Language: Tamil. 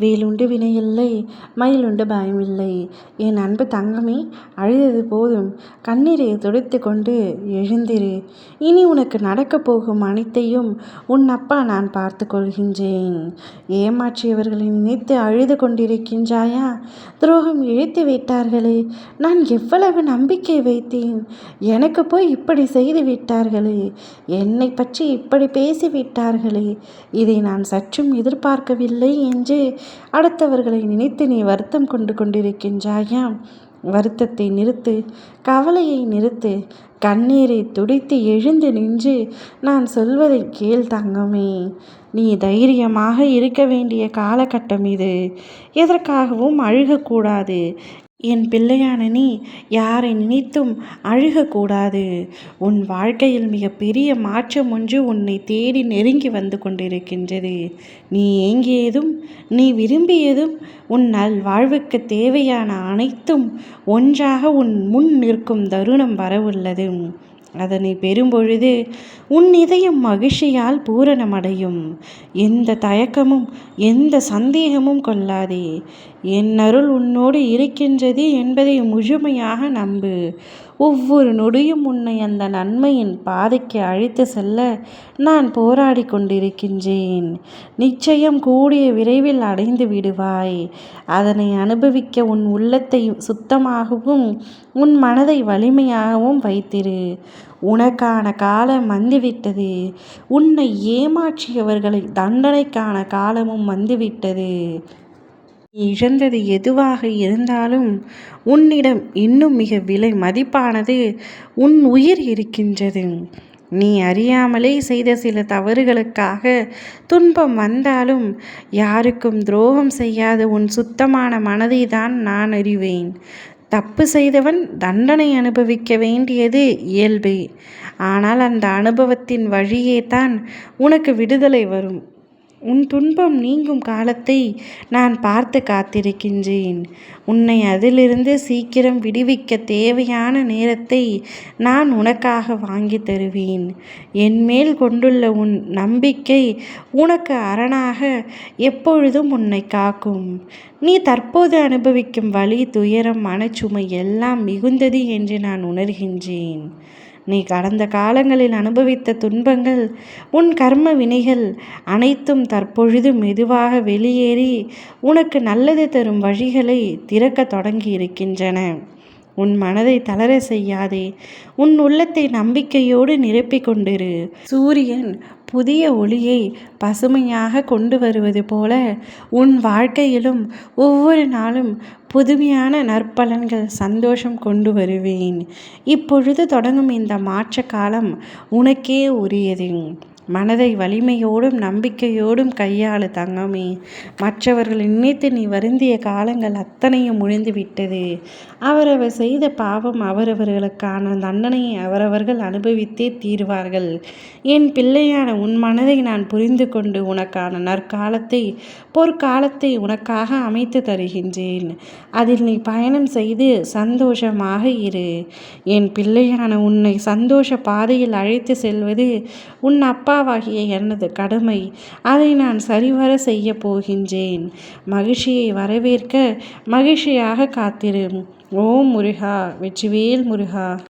வேலுண்டு வினையில்லை மயிலுண்டு பயமில்லை. என் அன்பு தங்கமே அழுதது போதும். கண்ணீரை துடைத்து கொண்டு எழுந்திரு. இனி உனக்கு நடக்கப் போகும் அனைத்தையும் உன் அப்பா நான் பார்த்து கொள்கின்றேன். ஏமாற்றியவர்களை நினைத்து அழுது கொண்டிருக்கின்றாயா? துரோகம் இழைத்து விட்டார்களே. நான் எவ்வளவு நம்பிக்கை வைத்தேன். எனக்கு போய் இப்படி செய்து விட்டார்களே. என்னை பற்றி இப்படி பேசிவிட்டார்களே இதை நான் சற்றும் எதிர்பார்க்கவில்லை என்று அடுத்தவர்களை நினைத்து நீ வருத்தம் கொண்டு கொண்டிருக்கின்றாயா? வருத்தத்தை நிறுத்து கவலையை நிறுத்து கண்ணீரை துடித்து எழுந்து நின்று நான் சொல்வதை கேள் தங்கமே. நீ தைரியமாக இருக்க வேண்டிய காலகட்டம் இது. எதற்காகவும் அழுகக்கூடாது. என் பிள்ளையான நீ யாரை நினைத்தும் அழுகக்கூடாது. உன் வாழ்க்கையில் மிகப்பெரிய மாற்றம் ஒன்று உன்னை தேடி நெருங்கி வந்து கொண்டிருக்கின்றது. நீ ஏங்கியதும் நீ விரும்பியதும் உன் நல் வாழ்வுக்கு தேவையான அனைத்தும் ஒன்றாக உன் முன் நிற்கும் தருணம் வரவுள்ளது. அதனை பெறும்பொழுது உன் இதயம் மகிழ்ச்சியால் பூரணமடையும். எந்த தயக்கமும் எந்த சந்தேகமும் கொள்ளாதே. என் அருள் உன்னோடு இருக்கின்றது என்பதை முழுமையாக நம்பு. ஒவ்வொரு நொடியும் உன்னை அந்த நன்மையின் பாதைக்கு அழைத்து செல்ல நான் போராடி கொண்டிருக்கின்றேன். நிச்சயம் கூடிய விரைவில் அடைந்து விடுவாய். அதனை அனுபவிக்க உன் உள்ளத்தை சுத்தமாகவும் உன் மனதை வலிமையாகவும் வைத்திரு. உனக்கான காலம் வந்துவிட்டது. உன்னை ஏமாற்றியவர்களை தண்டனைக்கான காலமும் வந்துவிட்டது. நீ இழந்தது எதுவாக இருந்தாலும் உன்னிடம் இன்னும் மிக விலை மதிப்பானது உன் உயிர் இருக்கின்றது. நீ அறியாமலே செய்த சில தவறுகளுக்காக துன்பம் வந்தாலும் யாருக்கும் துரோகம் செய்யாத உன் சுத்தமான மனதை தான் நான் அறிவேன். தப்பு செய்தவன் தண்டனை அனுபவிக்க வேண்டியது இயல்பே. ஆனால் அந்த அனுபவத்தின் வழியே தான் உனக்கு விடுதலை வரும். உன் துன்பம் நீங்கும் காலத்தை நான் பார்த்து காத்திருக்கின்றேன். உன்னை அதிலிருந்து சீக்கிரம் விடுவிக்க தேவையான நேரத்தை நான் உனக்காக வாங்கி தருவேன். என் மேல் கொண்டுள்ள உன் நம்பிக்கை உனக்கு அரணாக எப்பொழுதும் உன்னை காக்கும். நீ தற்போது அனுபவிக்கும் வலி துயரம் மனச்சுமை எல்லாம் மிகுந்தது என்று நான் உணர்கின்றேன். நீ கடந்த காலங்களில் அனுபவித்த துன்பங்கள் உன் கர்ம வினைகள் அனைத்தும் தற்பொழுது மெதுவாக வெளியேறி உனக்கு நல்லது தரும் வழிகளை திறக்க தொடங்கி இருக்கின்றன உன் மனதை தளர செய்யாதே. உன் உள்ளத்தை நம்பிக்கையோடு நிரப்பிக் கொண்டிரு. சூரியன் புதிய ஒளியை பசுமையாக கொண்டு வருவது போல உன் வாழ்க்கையிலும் ஒவ்வொரு நாளும் புதுமையான நற்பலன்கள் சந்தோஷம் கொண்டு வருவேன். இப்பொழுது தொடங்கும் இந்த மாற்ற காலம் உனக்கே உரியது. மனதை வலிமையோடும் நம்பிக்கையோடும் கையாளு தங்கமே. மற்றவர்கள் நினைத்து நீ வருந்திய காலங்கள் அத்தனையும் முடிந்து விட்டது. அவரவர் செய்த பாவம் அவரவர்களுக்கான தண்டனையை அவரவர்கள் அனுபவித்தே தீர்வார்கள். என் பிள்ளையான உன் மனதை நான் புரிந்து கொண்டு உனக்கான நற்காலத்தை பொற்காலத்தை உனக்காக அமைத்து தருகின்றேன். அதில் நீ பயணம் செய்து சந்தோஷமாக இரு. என் பிள்ளையான உன்னை சந்தோஷ பாதையில் அழைத்து செல்வது உன் அப்பா அப்பாவாகிய எனது கடமை. அதை நான் சரிவர செய்ய போகின்றேன். மகிழ்ச்சியை வரவேற்க மகிழ்ச்சியாக காத்திரு. ஓம் முருகா வெற்றிவேல் முருகா.